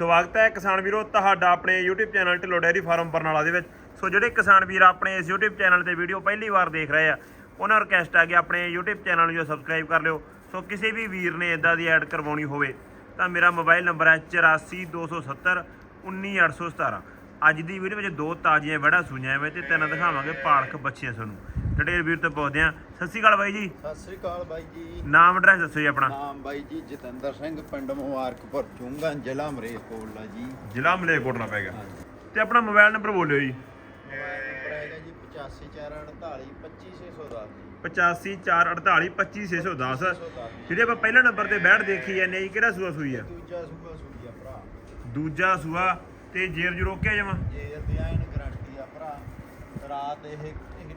ਸਵਾਗਤ ਹੈ ਕਿਸਾਨ ਵੀਰੋ, ਤੁਹਾਡਾ ਆਪਣੇ YouTube channel Dhillon dairy farm Barnala ਦੇ ਵਿੱਚ। ਸੋ ਜਿਹੜੇ ਕਿਸਾਨ ਵੀਰ ਆਪਣੇ ਇਸ YouTube ਚੈਨਲ ਤੇ ਵੀਡੀਓ ਪਹਿਲੀ ਵਾਰ ਦੇਖ ਰਹੇ ਆ, ਉਹਨਾਂ ਨੂੰ ਰਿਕਵੈਸਟ ਆ ਕਿ ਆਪਣੇ YouTube ਚੈਨਲ ਨੂੰ ਜੋ ਸਬਸਕ੍ਰਾਈਬ ਕਰ ਲਿਓ। ਸੋ ਕਿਸੇ ਵੀ ਵੀਰ ਨੇ ਇਦਾਂ ਦੀ ਐਡ ਕਰਵਾਉਣੀ ਹੋਵੇ, ਤਾਂ ਮੇਰਾ ਮੋਬਾਈਲ ਨੰਬਰ ਹੈ 8427 19817 ਅੱਜ ਦੀ ਵੀਡੀਓ ਵਿੱਚ ਦੋ ਤਾਜ਼ੀਆਂ ਵੜਾ ਸੁਣਿਆ ਵਿੱਚ ਤੇ ਤਿੰਨ ਦਿਖਾਵਾਂਗੇ ਪਾਲਕ ਬੱਚੀਆਂ ਤੁਹਾਨੂੰ। ਡਟੇਲ ਵੀਰ ਤੋਂ ਪੁੱਛਦੇ ਆ। ਸਤਿ ਸ਼੍ਰੀ ਅਕਾਲ ਬਾਈ ਜੀ। ਸਤਿ ਸ੍ਰੀ ਅਕਾਲ ਬਾਈ ਜੀ। ਨਾਮ ਐਡਰੈਸ ਦੱਸੋ ਜੀ ਆਪਣਾ। ਨਾਮ ਬਾਈ ਜੀ ਜਤਿੰਦਰ ਸਿੰਘ ਪਿੰਡ ਮੁਬਾਰਕਪੁਰ ਚੁੰਗਾ ਜ਼ਿਲ੍ਹਾ ਮਰੇਕੋਟਲਾ ਜੀ। ਜ਼ਿਲ੍ਹਾ ਮਲੇਰਕੋਟਲਾ ਪੈ ਗਿਆ। ਤੇ ਆਪਣਾ ਮੋਬਾਈਲ ਨੰਬਰ ਬੋਲਿਓ ਜੀ। ਮੋਬਾਈਲ ਨੰਬਰ ਹੈਗਾ ਜੀ 8548 25610 8548 25610 25610 ਜਿਹੜੇ ਆਪਾਂ ਪਹਿਲੇ ਨੰਬਰ ਤੇ ਬੈਠ ਦੇਖੀ ਜਾਂਦੇ ਜੀ ਕਿਹੜਾ ਸੂਆ ਸੂਈ ਆ? ਦੂਜਾ ਸੂਆ ਸੂਈ ਆ ਭਰਾ। ਦੂਜਾ ਸੂਆ ਤੇ ਜੇਰ ਜੂ ਰੋਕਿਆ ਜਮਾ। ਜੇ ਅਧਿਆਇਨ ਗਰੰਟੀ ਆ ਭਰਾ। ਰਾਤ ਇਹ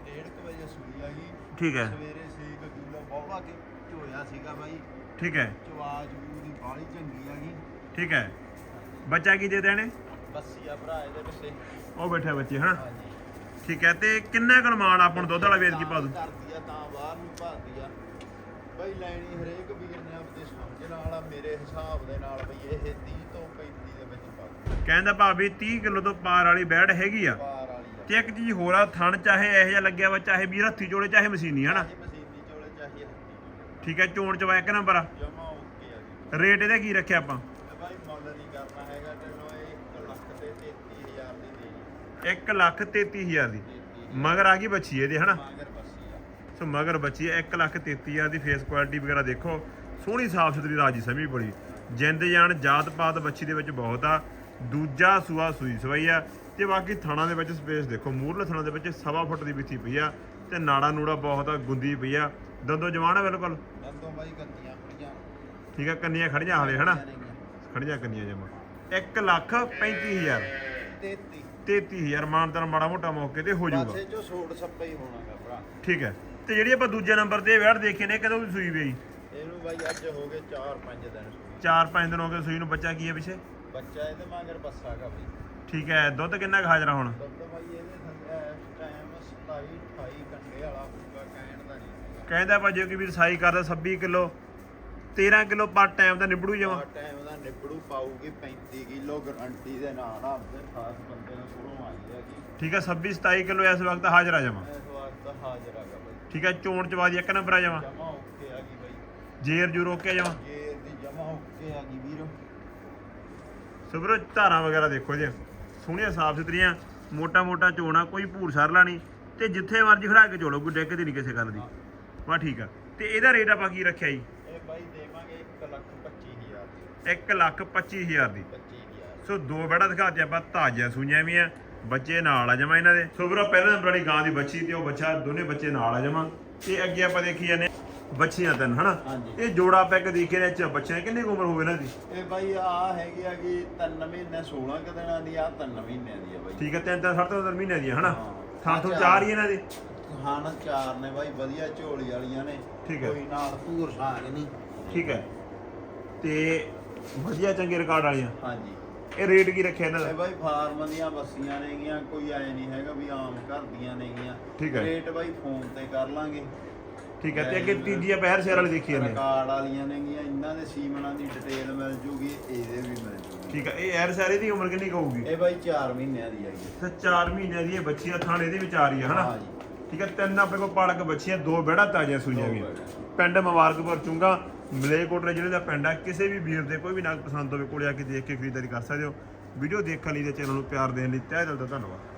1:30 ਵਜੇ ਸੂਈ ਆ ਜੀ ਠੀਕ ਹੈ। ਸਵੇਰੇ 6 ਕਿਲੋ ਬਹੁਤਾ ਕਿ ਝੋਇਆ ਸੀਗਾ ਬਾਈ। ਠੀਕ ਹੈ। ਚਵਾਜ ਦੀ ਬਾਲੀ ਚੰਗੀ ਆ ਗਈ। ਠੀਕ ਹੈ। ਬੱਚਾ ਕੀ ਦੇ ਦੇਣੇ? ਬੱਸੀ ਆ ਭਰਾ ਇਹਦੇ ਪਿੱਛੇ। ਉਹ ਬੈਠਾ ਬੱਚੇ ਹਨਾ? ਠੀਕ ਹੈ ਤੇ ਕਿੰਨਾ ਕੁ ਮਾਣ ਆਪਾਂ ਨੂੰ ਦੁੱਧ ਵਾਲਾ ਵੇਚ ਕੀ ਪਾ ਦੂ ਕਰਦੀ ਆ ਤਾਂ ਬਾਹਰ ਨੂੰ ਭਾਦੀ ਆ। ਬਈ ਲੈਣੀ ਹਰੇਕ ਵੀਰ ਨੇ ਆਪਣੀ ਸਮਝ ਨਾਲ ਆ ਮੇਰੇ ਹਿਸਾਬ ਦੇ ਨਾਲ ਬਈ ਇਹ 30 ਤੋਂ 35 ਦੇ ਵਿੱਚ ਪਾ ਕਹਿੰਦਾ ਭਾਵੇਂ 30 ਕਿਲੋ ਤੋਂ ਪਾਰ ਵਾਲੀ ਬੈੜ ਹੈਗੀ ਆ। ਤੇ ਇੱਕ ਚੀਜ਼ ਹੋਰ ਆ ਥਣ ਚਾਹੇ ਇਹੋ ਜਿਹਾ ਲੱਗਿਆ ਵਾ ਚਾਹੇ ਵੀਰ ਹੱਥੀ ਚੋਲੇ ਚਾਹੇ ਮਸ਼ੀਨੀ ਹਨਾ? ਚਾਹੇ ਮਸ਼ੀਨੀ ਚੋਲੇ ਚਾਹੀਏ ਹੱਥੀ ਠੀਕ ਹੈ ਚੋਣ ਚਵਾ ਇੱਕ ਨੰਬਰ ਆ। ਜਮਾ ਓਕੇ ਆ ਜੀ। ਰੇਟ ਇਹਦਾ ਕੀ ਰੱਖਿਆ ਆਪਾਂ? ਤੇ ਬਾਈ ਮੁੱਲ ਨਹੀਂ ਕਰਨਾ ਹੈਗਾ ਤੈਨੂੰ ਇਹ 1 ਲੱਖ ਤੇ 33000 ਦੀ ਦੇ ਜੀ 1 ਲੱਖ 33000 ਦੀ। 33 ਮਗਰ ਆ ਗਈ ਬੱਚੀ ਇਹਦੇ ਹਨਾ? ਮਾਂਗਰ ਬੱਸੀ ਆ। ਸੋ ਮਗਰ ਬੱਚੀ ਹੈ 1 ਲੱਖ 33000 ਦੀ ਫੇਸ ਕੁਆਲਿਟੀ ਵਗੈਰਾ ਦੇਖੋ। ਸੋਹਣੀ ਸਾਫ਼ ਸੁਥਰੀ ਰਾਜੀ ਸਮੀ ਬੜੀ। ਜਿੰਦ ਜਾਨ ਜਾਤ ਪਾਤ ਬੱਚੀ ਦੇ ਵਿੱਚ ਬਹੁਤ ਆ। ਦੂਜਾ ਸੂਆ ਸੂਈ ਸਵਾਈ ਆ। ਤੇ ਬਾਕੀ ਥਣਾ ਦੇ ਵਿੱਚ ਸਪੇਸ ਦੇਖੋ ਮੂਰਲੇ ਥਣਾ ਦੇ ਵਿੱਚ ਸਵਾ ਫੁੱਟ ਦੀ ਬਿੱਥੀ ਪਈ ਆ ਤੇ ਨਾੜਾ ਨੂੜਾ ਬਹੁਤ ਆ ਗੁੰਦੀ ਪਈ ਆ। ਦੰਦੋ ਜਵਾਨ ਆ ਬਿਲਕੁਲ? ਦੰਦੋਂ ਬਾਈ ਗੱਤੀਆਂ ਖੜੀਆਂ। ਠੀਕ ਆ ਕੰਨੀਆਂ ਖੜੀਆਂ ਹਾਲੇ ਹਨਾ। ਖੜੀਆਂ ਕੰਨੀਆਂ ਜਮਾ। 1 ਲੱਖ 35000 33 33000 ਮਾਨਦਾਰ ਮਾੜਾ ਮੋਟਾ ਮੌਕੇ ਤੇ ਹੋ ਜਾਊਗਾ। ਪਾਸੇ ਚੋਂ ਸੋਟ ਸੱਪਾ ਹੀ ਹੋਣਾਗਾ ਭਰਾ। ਠੀਕ ਹੈ ਤੇ ਜਿਹੜੀ ਆਪਾਂ ਦੂਜੇ ਨੰਬਰ ਤੇ ਵੈੜ ਦੇਖੇ ਨੇ ਕਦੋਂ ਦੀ ਸੂਈ ਪਈ? ਇਹਨੂੰ ਬਾਈ ਅੱਜ ਹੋ ਗਏ 4-5 ਦਿਨ। ਸੂਈ 4-5 ਦਿਨ ਹੋ ਗਏ ਸੂਈ ਨੂੰ ਬੱਚਾ ਕੀ ਹੈ ਪਿੱਛੇ? ਬੱਚਾ ਇਹਦੇ ਮਗਰ ਬੱਸਾਗਾ ਬਈ। ਠੀਕ ਹੈ ਦੁੱਧ ਕਿੰਨਾ ਕੁ ਹਾਜ਼ਰ ਆ ਹੁਣ? ਦੁੱਧ ਬਾਈ ਇਹਦੇ ਥੱਲੇ ਇਸ ਟਾਈਮ 27 28 ਕੰਡੇ ਵਾਲਾ ਪੂਰਾ ਕਹਿਣ ਦਾ ਨਹੀਂ ਕਹਿੰਦਾ ਭਾਜੋ ਕਿ ਵੀ ਰਸਾਈ ਕਰਦਾ 26 ਕਿਲੋ 13 ਕਿਲੋ ਪਰ ਟਾਈਮ ਦਾ ਨਿਬੜੂ ਆ ਜਾਵਾਂ ਟਾਈਮ ਦਾ ਨਿਬੜੂ ਪਾਊਗੀ 35 ਕਿਲੋ ਗਰੰਟੀ ਦੇ ਨਾਲ ਆਪਦੇ ਖਾਸ ਬੰਦੇ ਨੂੰ ਕੋਲੋਂ ਆਈ ਹੈਗੀ ਠੀਕ ਹੈ 26 27 ਕਿਲੋ ਇਸ ਵਕਤ ਹਾਜ਼ਰ ਆ ਜਾਵਾਂ ਇਸ ਵਕਤ ਹਾਜ਼ਰ ਹੈਗਾ ਬਾਈ। ਠੀਕ ਹੈ ਚੋਣ ਚਵਾਦੀ ਇੱਕ ਨੰਬਰ ਆ ਜਾਵਾਂ ਜਮਾ ਓਕੇ ਹੈਗੀ ਬਾਈ। ਜੇਰ ਜੂ ਰੋਕ ਕੇ ਜਾਵਾਂ ਜੇ ਦੀ ਜਮਾ ਓਕੇ ਹੈਗੀ ਵੀਰ। ਸੁਬਰੋ ਧਾਰਾਂ ਵਗੈਰਾ ਦੇਖੋ ਜੀ। ਸੋਹਣੀਆਂ ਸਾਫ਼ ਸੁਥਰੀਆਂ ਮੋਟਾ ਮੋਟਾ ਚੋਣਾ ਕੋਈ ਭੂਰ ਸਰਲਾ ਨਹੀਂ ਤੇ ਜਿੱਥੇ ਮਰਜ਼ੀ ਖੜਾ ਕੇ ਚੋਲੋ ਕੋਈ ਡਿੱਕ ਤੇ ਨਹੀਂ ਕਿਸੇ ਗੱਲ ਦੀ। ਵਾ ਠੀਕ ਆ। ਤੇ ਇਹਦਾ ਰੇਟ ਆਪਾਂ ਕੀ ਰੱਖਿਆ ਜੀ? ਇਹ ਬਾਈ ਦੇਵਾਂਗੇ 1 ਲੱਖ 25000 1 ਲੱਖ 25000 ਦੀ। 25000 ਸੋ ਦੋ ਬੜਾ ਦਿਖਾਤੇ ਆਪਾਂ ਤਾਜ਼ੀਆਂ ਸੂਈਆਂ ਵੀ ਆ ਬੱਚੇ ਨਾਲ ਆ ਜਮਾ ਇਹਨਾਂ ਦੇ। ਸੋ ਵੀਰੋ ਪਹਿਲਾਂ ਨੰਬਰ ਵਾਲੀ ਗਾਂ ਦੀ ਬੱਚੀ ਤੇ ਉਹ ਬੱਚਾ ਦੋਨੇ ਬੱਚੇ ਨਾਲ ਆ ਜਮਾ ਤੇ ਅੱਗੇ ਆਪਾਂ ਦੇਖੀ ਜਾਂਦੇ ਬੱਚੀਆਂ ਤਿੰਨ ਹਨਾ? ਹਾਂਜੀ। ਇਹ ਜੋੜਾ ਪੈਕ ਦੇਖੇ ਨੇ ਚ ਬੱਚਿਆਂ ਦੀ ਕਿੰਨੀ ਕੁ ਉਮਰ ਹੋਵੇ ਇਹਨਾਂ ਦੀ? ਇਹ ਬਾਈ ਆ ਹੈਗੀ ਆ ਕਿ 3 ਮਹੀਨੇ 16 ਕੁ ਦਿਨਾਂ ਦੀ ਆ 3 ਮਹੀਨਿਆਂ ਦੀ ਆ ਬਾਈ। ਠੀਕ ਹੈ ਤਿੰਨ ਤਿੰਨ ਸੱਤ ਤਿੰਨ ਮਹੀਨਿਆਂ ਦੀਆਂ ਹਨਾ? ਹਾਂ। ਥਾਂ ਤੋਂ ਚਾਰ ਹੀ ਇਹਨਾਂ ਦੇ? ਹਾਂ ਨਾ ਚਾਰ ਨੇ ਬਾਈ ਵਧੀਆ ਝੋਲੀ ਵਾਲੀਆਂ ਨੇ। ਠੀਕ ਹੈ। ਕੋਈ ਨਾਲ ਪੂਰ ਸਾਗ ਨਹੀਂ। ਠੀਕ ਹੈ ਤੇ ਵਧੀਆ ਚੰਗੇ ਰਿਕਾਰਡ ਵਾਲੀਆਂ? ਹਾਂਜੀ। ਇਹ ਰੇਟ ਕੀ ਰੱਖਿਆ ਇਹਨਾਂ ਇਹ ਦਾ ਬਾਈ ਫਾਰਮ ਦੀਆਂ ਬੱਸੀਆਂ ਨੇਗੀਆਂ ਕੋਈ ਐ ਨਹੀਂ ਹੈਗਾ ਵੀ ਆਮ ਘਰ ਦੀਆਂ ਨੇਗੀਆਂ। ਠੀਕ ਹੈ। ਰੇਟ ਬਾਈ ਫੋਨ ਤੇ ਕਰ ਲਾਂਗੇ। ਠੀਕ ਹੈ ਤੇ ਅੱਗੇ ਤੀਜੀ ਆ ਪਹਿਰ ਸ਼ੇਰ ਵਾਲੀ ਦੇਖੀ ਜਾਂਦੇ ਰਿਕਾਰਡ ਵਾਲੀਆਂ ਨੇਗੀਆਂ ਇਹਨਾਂ ਦੇ ਸੀਮਨਾਂ ਦੀ ਡਿਟੇਲ ਮਿਲ ਜੂਗੀ ਇਹਦੇ ਵੀ ਮਿਲ ਜੂਗੀ। ਠੀਕ ਹੈ ਇਹ ਐਰ ਸਾਰੇ ਦੀ ਉਮਰ ਕਿੰਨੀ ਕੁ ਹੋਊਗੀ? ਇਹ ਬਾਈ 4 ਮਹੀਨਿਆਂ ਦੀ ਹੈਗੀ ਤੇ 4 ਮਹੀਨਿਆਂ ਦੀ ਇਹ ਬੱਚੀਆਂ ਥਾਣੇ ਦੇ ਵਿੱਚ ਆ ਰਹੀ ਆ ਹਨਾ? ਹਾਂਜੀ ਠੀਕ ਹੈ ਤਿੰਨ ਆਪਣੇ ਕੋਲ ਪਾਲਕ ਬੱਚੀਆਂ ਦੋ ਬੇੜਾ ਤਾਜ਼ੀਆਂ ਸੂਈਆਂ ਦੋ ਵੀ। ਪਿੰਡ ਮੁਬਾਰਕਪੁਰ ਚੁੰਗਾ ਮਲੇਕੋਟਲੇ ਜ਼ਿਲ੍ਹੇ ਦਾ ਪਿੰਡ ਆ ਕਿਸੇ ਵੀ ਵੀਰ ਦੇ ਕੋਈ ਵੀ ਨਾਗ ਪਸੰਦ ਹੋਵੇ ਕੋਲੇ ਆ ਕੇ ਦੇਖ ਕੇ ਖਰੀਦਦਾਰੀ ਕਰ ਸਕਦੇ ਹੋ। ਵੀਡੀਓ ਦੇਖਣ ਲਈ ਤੇ ਚੈਨਲ ਨੂੰ ਪਿਆਰ ਦੇਣ ਲਈ ਤਹਿ ਦਿਲ ਤੋਂ ਧੰਨਵਾਦ।